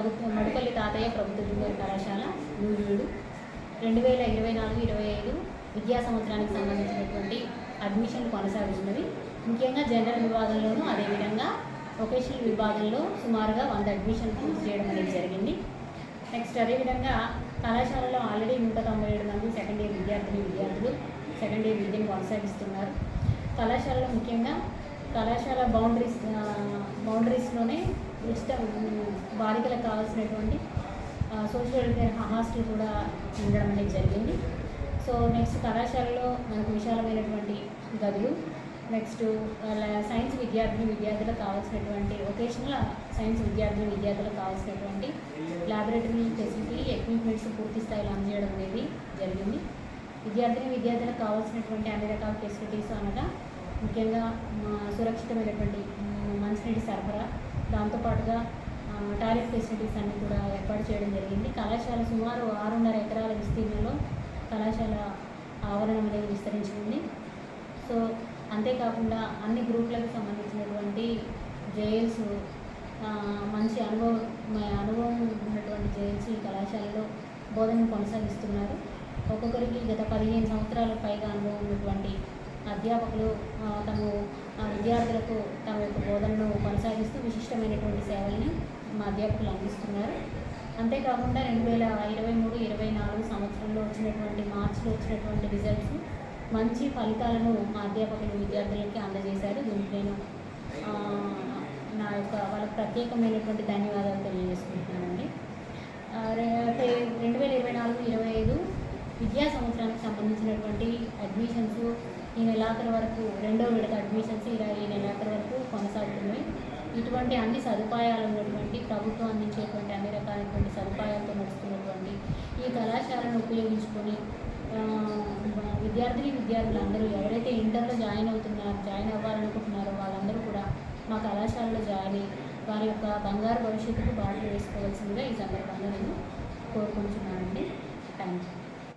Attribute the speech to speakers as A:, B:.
A: ప్రభుత్వ మడిపల్లి తాతయ్య ప్రభుత్వ జూనియర్ కళాశాల నూజివీడు రెండు వేల ఇరవై నాలుగు ఇరవై ఐదు విద్యా సంవత్సరానికి సంబంధించినటువంటి అడ్మిషన్లు కొనసాగుతున్నవి. ముఖ్యంగా జనరల్ విభాగంలోనూ అదేవిధంగా వొకేషనల్ విభాగంలో సుమారుగా వంద అడ్మిషన్ పూర్తి చేయడం అనేది జరిగింది. నెక్స్ట్ అదేవిధంగా కళాశాలలో ఆల్రెడీ నూట తొంభై ఏడు మంది సెకండ్ ఇయర్ విద్యార్థిని విద్యార్థులు సెకండ్ ఇయర్ విద్యను కొనసాగిస్తున్నారు. కళాశాలలో ముఖ్యంగా కళాశాల బౌండరీస్ బౌండరీస్లోనే ఉచిత బాలికలకు కావాల్సినటువంటి సోషల్ వెల్ఫేర్ హాస్టల్ కూడా ఉండడం అనేది జరిగింది. సో నెక్స్ట్ కళాశాలలో మనకు విశాలమైనటువంటి గదులు నెక్స్ట్ సైన్స్ విద్యార్థిని విద్యార్థులకు కావాల్సినటువంటి వొకేషనల్ సైన్స్ విద్యార్థిని విద్యార్థులకు కావాల్సినటువంటి ల్యాబొరేటరీ ఫెసిలిటీ ఎక్విప్మెంట్స్ పూర్తి స్థాయిలో అందజేయడం అనేది జరిగింది. విద్యార్థిని విద్యార్థులకు కావాల్సినటువంటి అన్ని రకాల ఫెసిలిటీస్ అనగా ముఖ్యంగా సురక్షితమైనటువంటి మంచినీటి సరఫరా దాంతోపాటుగా టాయిలెట్ ఫెసిలిటీస్ అన్ని కూడా ఏర్పాటు చేయడం జరిగింది. కళాశాల సుమారు ఆరున్నర ఎకరాల విస్తీర్ణంలో కళాశాల ఆవరణం అనేది విస్తరించి ఉంది సో అంతేకాకుండా అన్ని గ్రూపులకు సంబంధించినటువంటి జేఎల్స్ మంచి అనుభవం అనుభవం ఉన్నటువంటి జేఎల్స్ ఈ కళాశాలలో బోధనను కొనసాగిస్తున్నారు. ఒక్కొక్కరికి గత పదిహేను సంవత్సరాల పైగా అనుభవం ఉన్నటువంటి అధ్యాపకులు తమ ఆ, విద్యార్థులకు తమ యొక్క బోధనను కొనసాగిస్తూ మా అధ్యాపకులు అందిస్తున్నారు. అంతేకాకుండా రెండు వేల ఇరవై మూడు ఇరవై నాలుగు సంవత్సరంలో వచ్చినటువంటి మార్చిలో వచ్చినటువంటి రిజల్ట్స్ మంచి ఫలితాలను మా అధ్యాపకులు విద్యార్థులకి అందజేశారు. దీనికి నేను నా యొక్క వాళ్ళకి ప్రత్యేకమైనటువంటి ధన్యవాదాలు తెలియజేసుకుంటున్నానండి. రెండు వేల ఇరవై నాలుగు ఇరవై ఐదు విద్యా సంవత్సరానికి సంబంధించినటువంటి అడ్మిషన్స్ ఈ నెలాఖరు వరకు రెండో విడత అడ్మిషన్స్ ఇలా ఈ నెలాఖరు వరకు కొనసాగుతున్నాయి. ఇటువంటి అన్ని సదుపాయాలు ఉన్నటువంటి ప్రభుత్వం అందించేటువంటి అన్ని రకాలైనటువంటి సదుపాయాలతో నడుస్తున్నటువంటి ఈ కళాశాలను ఉపయోగించుకొని విద్యార్థిని విద్యార్థులందరూ ఎవరైతే ఇంటర్లో జాయిన్ అవుతున్నారో జాయిన్ అవ్వాలనుకుంటున్నారో వాళ్ళందరూ కూడా మా కళాశాలలో జాయిన్ అయ్యి వారి యొక్క బంగారు భవిష్యత్తుకు బాటలు వేసుకోవాల్సిందిగా ఈ సందర్భంగా నేను కోరుకుంటున్నానండి. Thank you